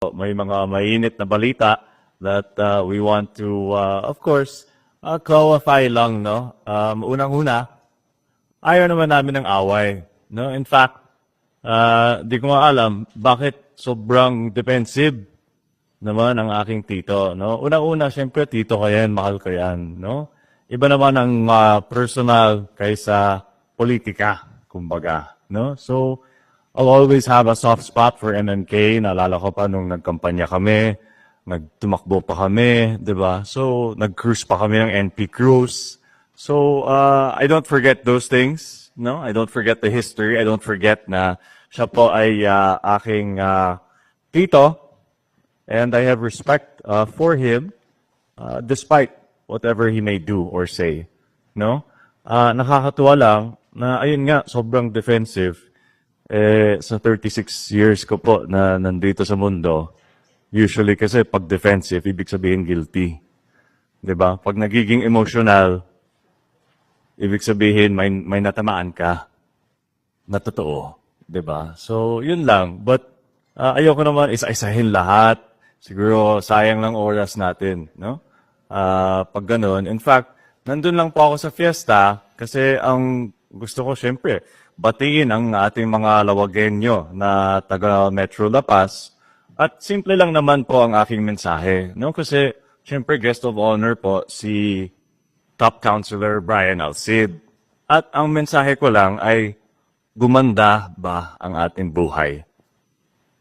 may mga mainit na balita that uh, we want to, uh, of course, uh, clarify lang, no? Um, unang-una, ayaw naman namin ng away, no? In fact, uh, di ko alam bakit sobrang defensive naman ang aking tito, no? Una-una, syempre, tito ka yan, mahal ka yan, no? Iba naman ang uh, personal kaysa politika, kumbaga, no? So, I'll always have a soft spot for MMK. Naalala ko pa nung nagkampanya kami, nagtumakbo pa kami, di ba? So, nag-cruise pa kami ng NP Cruise. So, uh, I don't forget those things, no? I don't forget the history. I don't forget na siya po ay uh, aking uh, tito, and I have respect uh, for him uh, despite whatever he may do or say. No? Uh, nakakatuwa lang na ayun nga, sobrang defensive. Eh, sa 36 years ko po na nandito sa mundo, usually kasi pag defensive, ibig sabihin guilty. ba? Pag nagiging emotional, ibig sabihin may, may natamaan ka na totoo. ba? So, yun lang. But, uh, ayoko naman isa-isahin lahat. Siguro, sayang lang oras natin, no? Ah, pag ganun. In fact, nandun lang po ako sa fiesta kasi ang gusto ko, syempre, batiin ang ating mga lawagenyo na taga Metro La Paz. At simple lang naman po ang aking mensahe, no? Kasi, syempre, guest of honor po si Top Counselor Brian Alcid. At ang mensahe ko lang ay, gumanda ba ang ating buhay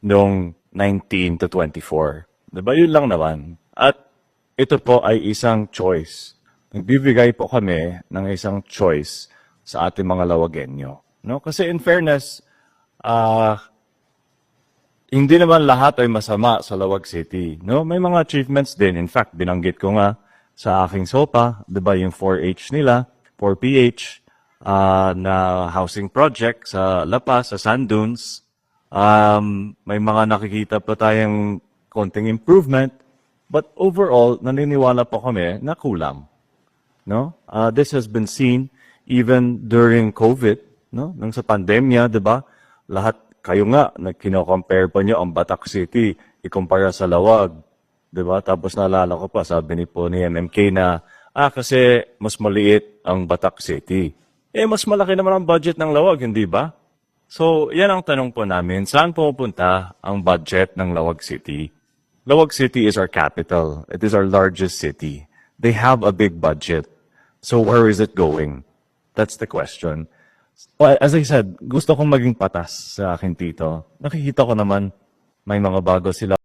noong 19 to 24? Diba? Yun lang naman. At ito po ay isang choice. Nagbibigay po kami ng isang choice sa ating mga lawagenyo. No? Kasi in fairness, ah hindi naman lahat ay masama sa Lawag City. No? May mga achievements din. In fact, binanggit ko nga sa aking SOPA, 'di ba yung 4H nila, 4PH, ah, na housing project sa La Paz, sa Sand Dunes. Um, may mga nakikita pa tayong konting improvement. But overall, naniniwala po kami na kulang. No? Uh, this has been seen even during COVID, no? Nung sa pandemya, 'di ba? Lahat kayo nga nagkino-compare pa niyo ang Batak City ikumpara sa Lawag, 'di ba? Tapos naalala ko pa sabi ni po ni MMK na ah kasi mas maliit ang Batak City. Eh mas malaki naman ang budget ng Lawag, hindi ba? So, yan ang tanong po namin. Saan pupunta ang budget ng Lawag City? Lawag City is our capital. It is our largest city. They have a big budget. So where is it going? That's the question. Well, as I said, gusto kong maging patas sa akin tito. Nakikita ko naman may mga bago sila